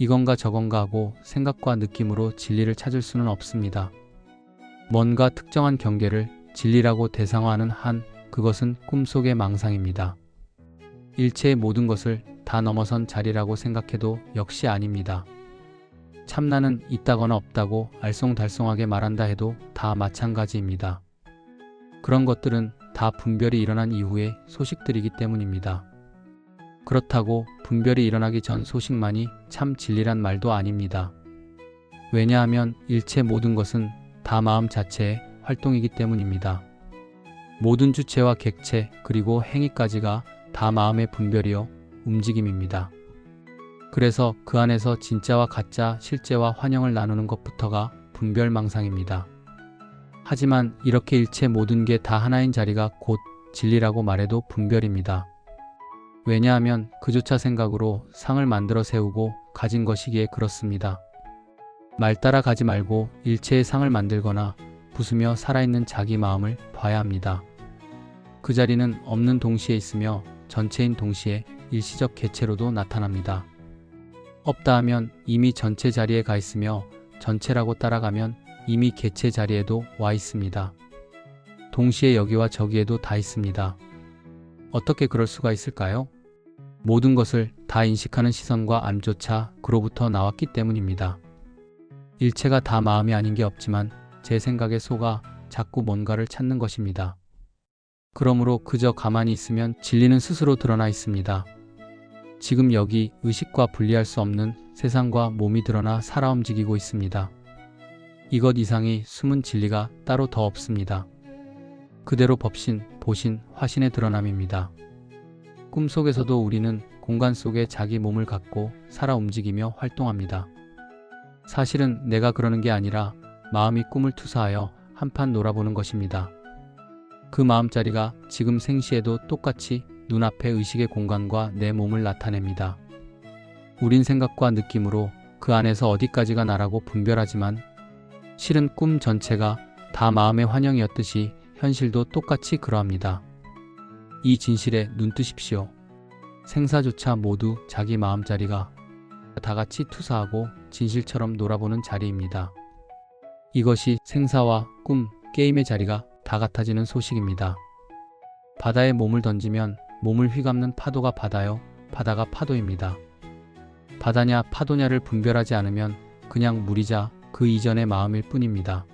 이건가 저건가 하고 생각과 느낌으로 진리를 찾을 수는 없습니다. 뭔가 특정한 경계를 진리라고 대상화하는 한 그것은 꿈속의 망상입니다. 일체의 모든 것을 다 넘어선 자리라고 생각해도 역시 아닙니다. 참나는 있다거나 없다고 알쏭달쏭하게 말한다 해도 다 마찬가지입니다. 그런 것들은 다 분별이 일어난 이후의 소식들이기 때문입니다. 그렇다고 분별이 일어나기 전 소식만이 참 진리란 말도 아닙니다. 왜냐하면 일체 모든 것은 다 마음 자체의 활동이기 때문입니다. 모든 주체와 객체 그리고 행위까지가 다 마음의 분별이요 움직임입니다. 그래서 그 안에서 진짜와 가짜, 실제와 환영을 나누는 것부터가 분별망상입니다. 하지만 이렇게 일체 모든 게 다 하나인 자리가 곧 진리라고 말해도 분별입니다. 왜냐하면 그조차 생각으로 상을 만들어 세우고 가진 것이기에 그렇습니다. 말 따라 가지 말고 일체의 상을 만들거나 부수며 살아있는 자기 마음을 봐야 합니다. 그 자리는 없는 동시에 있으며 전체인 동시에 일시적 개체로도 나타납니다. 없다 하면 이미 전체 자리에 가 있으며 전체라고 따라가면 이미 개체 자리에도 와 있습니다. 동시에 여기와 저기에도 다 있습니다. 어떻게 그럴 수가 있을까요? 모든 것을 다 인식하는 시선과 암조차 그로부터 나왔기 때문입니다. 일체가 다 마음이 아닌 게 없지만 제 생각에 속아 자꾸 뭔가를 찾는 것입니다. 그러므로 그저 가만히 있으면 진리는 스스로 드러나 있습니다. 지금 여기 의식과 분리할 수 없는 세상과 몸이 드러나 살아 움직이고 있습니다. 이것 이상이 숨은 진리가 따로 더 없습니다. 그대로 법신, 보신, 화신의 드러남입니다. 꿈속에서도 우리는 공간 속에 자기 몸을 갖고 살아 움직이며 활동합니다. 사실은 내가 그러는 게 아니라 마음이 꿈을 투사하여 한판 놀아보는 것입니다. 그 마음자리가 지금 생시에도 똑같이 눈앞에 의식의 공간과 내 몸을 나타냅니다. 우린 생각과 느낌으로 그 안에서 어디까지가 나라고 분별하지만 실은 꿈 전체가 다 마음의 환영이었듯이 현실도 똑같이 그러합니다. 이 진실에 눈 뜨십시오. 생사조차 모두 자기 마음자리가 다 같이 투사하고 진실처럼 놀아보는 자리입니다. 이것이 생사와 꿈, 게임의 자리가 다 같아지는 소식입니다. 바다에 몸을 던지면 몸을 휘감는 파도가 바다요, 바다가 파도입니다. 바다냐 파도냐를 분별하지 않으면 그냥 물이자 그 이전의 마음일 뿐입니다.